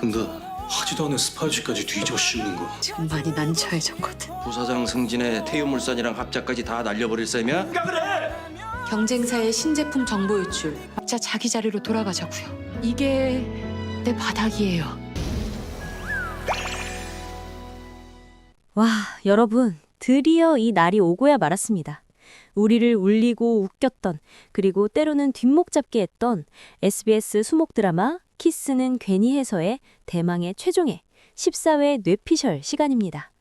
근데 하지도 않은 스파이지까지 뒤져 씌우는 거 지금 많이 난처해졌거든. 부사장 승진에 태유물산이랑 합작까지 다 날려버릴 셈이야? 경쟁사의 신제품 정보 유출. 각자 자기 자리로 돌아가자고요. 이게 내 바닥이에요. 와, 여러분, 드디어 이 날이 오고야 말았습니다. 우리를 울리고 웃겼던, 그리고 때로는 뒷목 잡게 했던 SBS 수목 드라마 키스는 괜히 해서의 대망의 최종회 14회 뇌피셜 시간입니다.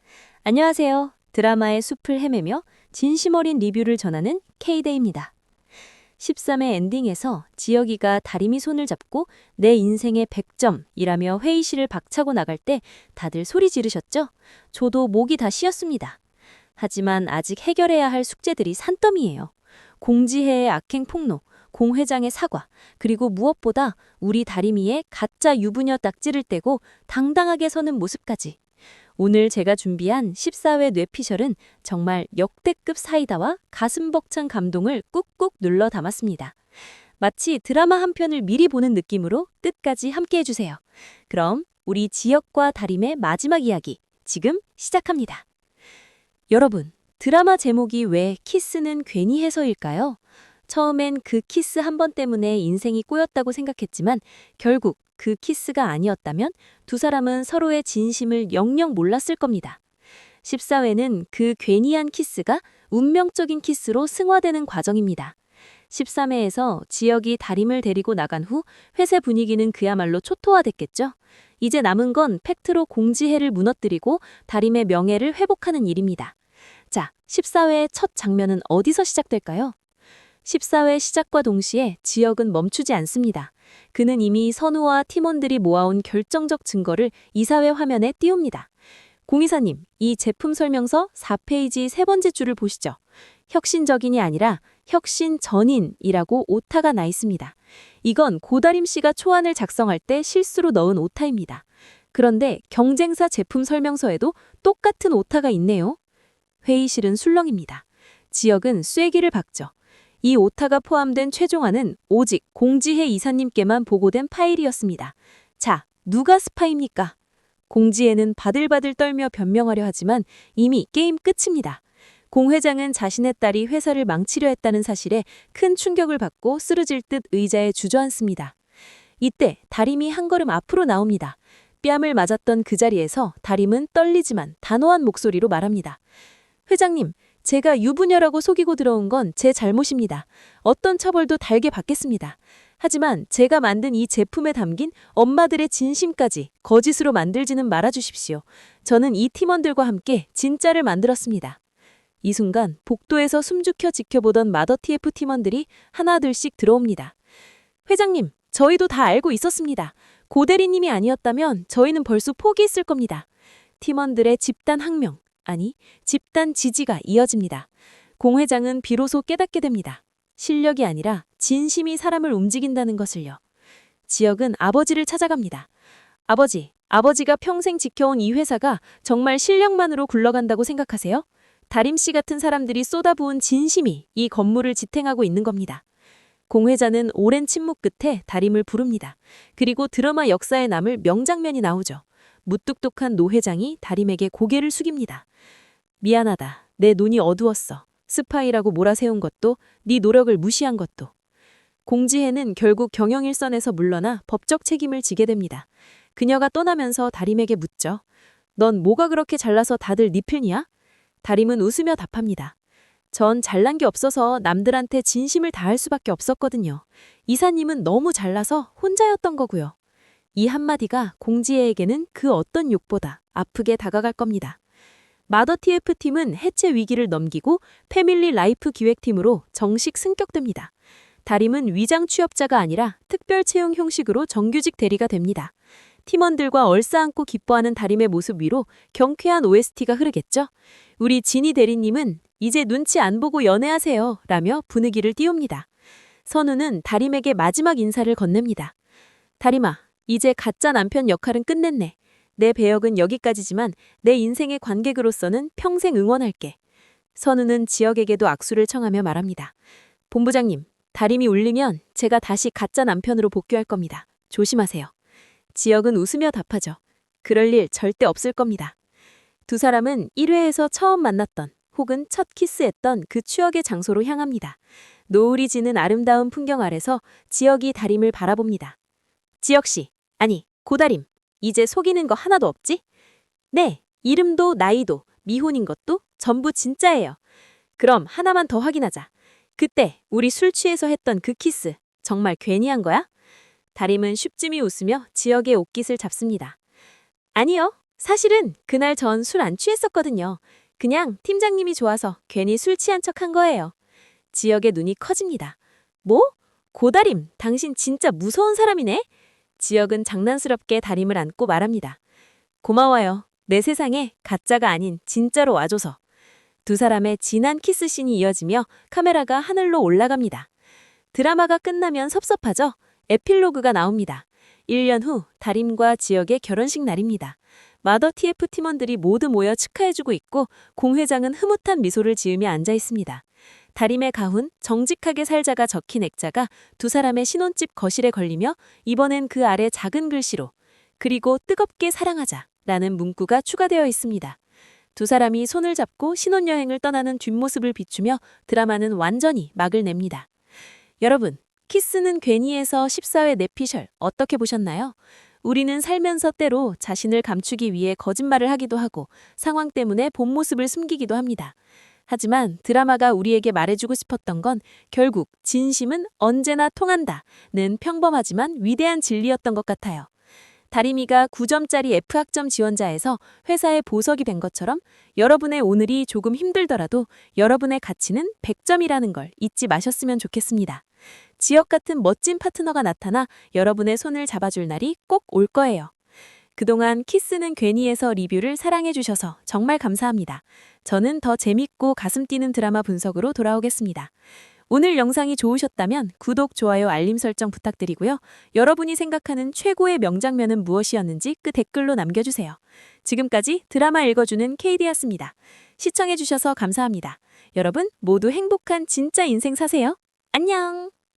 안녕하세요. 드라마의 숲을 헤매며 진심 어린 리뷰를 전하는 K데이입니다. 13회 엔딩에서 지혁이가 다리미 손을 잡고 내 인생의 100점이라며 회의실을 박차고 나갈 때 다들 소리 지르셨죠? 저도 목이 다 쉬었습니다. 하지만 아직 해결해야 할 숙제들이 산더미예요. 공지혜의 악행 폭로, 공 회장의 사과, 그리고 무엇보다 우리 다리미의 가짜 유부녀 딱지를 떼고 당당하게 서는 모습까지. 오늘 제가 준비한 14회 뇌피셜은 정말 역대급 사이다와 가슴 벅찬 감동을 꾹꾹 눌러 담았습니다. 마치 드라마 한 편을 미리 보는 느낌으로 끝까지 함께 해 주세요. 그럼 우리 지역과 다림의 마지막 이야기 지금 시작합니다. 여러분, 드라마 제목이 왜 키스는 괜히 해서일까요? 처음엔 그 키스 한 번 때문에 인생이 꼬였다고 생각했지만 결국 그 키스가 아니었다면 두 사람은 서로의 진심을 영영 몰랐을 겁니다. 14회는 그 괜히 한 키스가 운명적인 키스로 승화되는 과정입니다. 13회에서 지역이 다림을 데리고 나간 후 회사 분위기는 그야말로 초토화됐겠죠. 이제 남은 건 팩트로 공지회를 무너뜨리고 다림의 명예를 회복하는 일입니다. 자, 14회의 첫 장면은 어디서 시작될까요? 14회 시작과 동시에 지역은 멈추지 않습니다. 그는 이미 선우와 팀원들이 모아온 결정적 증거를 이사회 화면에 띄웁니다. 공이사님, 이 제품 설명서 4페이지 세 번째 줄을 보시죠. 혁신적인이 아니라 혁신전인이라고 오타가 나 있습니다. 이건 고다림 씨가 초안을 작성할 때 실수로 넣은 오타입니다. 그런데 경쟁사 제품 설명서에도 똑같은 오타가 있네요. 회의실은 술렁입니다. 지역은 쐐기를 박죠. 이 오타가 포함된 최종안은 오직 공지혜 이사님께만 보고된 파일이었습니다. 자, 누가 스파입니까? 공지혜는 바들바들 떨며 변명하려 하지만 이미 게임 끝입니다. 공 회장은 자신의 딸이 회사를 망치려 했다는 사실에 큰 충격을 받고 쓰러질 듯 의자에 주저앉습니다. 이때 다림이 한 걸음 앞으로 나옵니다. 뺨을 맞았던 그 자리에서 다림은 떨리지만 단호한 목소리로 말합니다. 회장님, 제가 유부녀라고 속이고 들어온 건 제 잘못입니다. 어떤 처벌도 달게 받겠습니다. 하지만 제가 만든 이 제품에 담긴 엄마들의 진심까지 거짓으로 만들지는 말아주십시오. 저는 이 팀원들과 함께 진짜를 만들었습니다. 이 순간 복도에서 숨죽여 지켜보던 마더 TF 팀원들이 하나둘씩 들어옵니다. 회장님, 저희도 다 알고 있었습니다. 고대리님이 아니었다면 저희는 벌써 포기했을 겁니다. 팀원들의 집단 항명, 아니, 집단 지지가 이어집니다. 공 회장은 비로소 깨닫게 됩니다. 실력이 아니라 진심이 사람을 움직인다는 것을요. 지역은 아버지를 찾아갑니다. 아버지, 아버지가 평생 지켜온 이 회사가 정말 실력만으로 굴러간다고 생각하세요? 다림 씨 같은 사람들이 쏟아부은 진심이 이 건물을 지탱하고 있는 겁니다. 공 회장은 오랜 침묵 끝에 다림을 부릅니다. 그리고 드라마 역사에 남을 명장면이 나오죠. 무뚝뚝한 노 회장이 다림에게 고개를 숙입니다. 미안하다. 내 눈이 어두웠어. 스파이라고 몰아세운 것도 네 노력을 무시한 것도. 공지혜는 결국 경영일선에서 물러나 법적 책임을 지게 됩니다. 그녀가 떠나면서 다림에게 묻죠. 넌 뭐가 그렇게 잘나서 다들 네 편이야? 다림은 웃으며 답합니다. 전 잘난 게 없어서 남들한테 진심을 다할 수밖에 없었거든요. 이사님은 너무 잘나서 혼자였던 거고요. 이 한마디가 공지혜에게는 그 어떤 욕보다 아프게 다가갈 겁니다. 마더 TF팀은 해체 위기를 넘기고 패밀리 라이프 기획팀으로 정식 승격됩니다. 다림은 위장 취업자가 아니라 특별 채용 형식으로 정규직 대리가 됩니다. 팀원들과 얼싸안고 기뻐하는 다림의 모습 위로 경쾌한 OST가 흐르겠죠? 우리 진희 대리님은 이제 눈치 안 보고 연애하세요 라며 분위기를 띄웁니다. 선우는 다림에게 마지막 인사를 건넵니다. 다림아, 이제 가짜 남편 역할은 끝냈네. 내 배역은 여기까지지만 내 인생의 관객으로서는 평생 응원할게. 선우는 지역에게도 악수를 청하며 말합니다. 본부장님, 다림이 울리면 제가 다시 가짜 남편으로 복귀할 겁니다. 조심하세요. 지역은 웃으며 답하죠. 그럴 일 절대 없을 겁니다. 두 사람은 1회에서 처음 만났던 혹은 첫 키스했던 그 추억의 장소로 향합니다. 노을이 지는 아름다운 풍경 아래서 지역이 다림을 바라봅니다. 지역 씨, 아니, 고다림, 이제 속이는 거 하나도 없지? 네, 이름도 나이도 미혼인 것도 전부 진짜예요. 그럼 하나만 더 확인하자. 그때 우리 술 취해서 했던 그 키스 정말 괜히 한 거야? 다림은 쉽쯤이 웃으며 지역의 옷깃을 잡습니다. 아니요. 사실은 그날 전 술 안 취했었거든요. 그냥 팀장님이 좋아서 괜히 술 취한 척 한 거예요. 지역의 눈이 커집니다. 뭐? 고다림, 당신 진짜 무서운 사람이네? 지역은 장난스럽게 다림을 안고 말합니다. 고마워요. 내 세상에 가짜가 아닌 진짜로 와줘서. 두 사람의 진한 키스씬이 이어지며 카메라가 하늘로 올라갑니다. 드라마가 끝나면 섭섭하죠? 에필로그가 나옵니다. 1년 후 다림과 지역의 결혼식 날입니다. 마더 TF 팀원들이 모두 모여 축하해주고 있고 공 회장은 흐뭇한 미소를 지으며 앉아 있습니다. 다림의 가훈 정직하게 살자가 적힌 액자가 두 사람의 신혼집 거실에 걸리며 이번엔 그 아래 작은 글씨로 그리고 뜨겁게 사랑하자 라는 문구가 추가되어 있습니다. 두 사람이 손을 잡고 신혼여행을 떠나는 뒷모습을 비추며 드라마는 완전히 막을 냅니다. 여러분, 키스는 괜히에서 14회 내피셜 어떻게 보셨나요? 우리는 살면서 때로 자신을 감추기 위해 거짓말을 하기도 하고 상황 때문에 본 모습을 숨기기도 합니다. 하지만 드라마가 우리에게 말해주고 싶었던 건 결국 진심은 언제나 통한다는 평범하지만 위대한 진리였던 것 같아요. 다리미가 9점짜리 F학점 지원자에서 회사에 보석이 된 것처럼 여러분의 오늘이 조금 힘들더라도 여러분의 가치는 100점이라는 걸 잊지 마셨으면 좋겠습니다. 지역 같은 멋진 파트너가 나타나 여러분의 손을 잡아줄 날이 꼭 올 거예요. 그동안 키스는 괜히에서 리뷰를 사랑해주셔서 정말 감사합니다. 저는 더 재밌고 가슴 뛰는 드라마 분석으로 돌아오겠습니다. 오늘 영상이 좋으셨다면 구독, 좋아요, 알림 설정 부탁드리고요. 여러분이 생각하는 최고의 명장면은 무엇이었는지 그 댓글로 남겨주세요. 지금까지 드라마 읽어주는 KD였습니다. 시청해주셔서 감사합니다. 여러분 모두 행복한 진짜 인생 사세요. 안녕!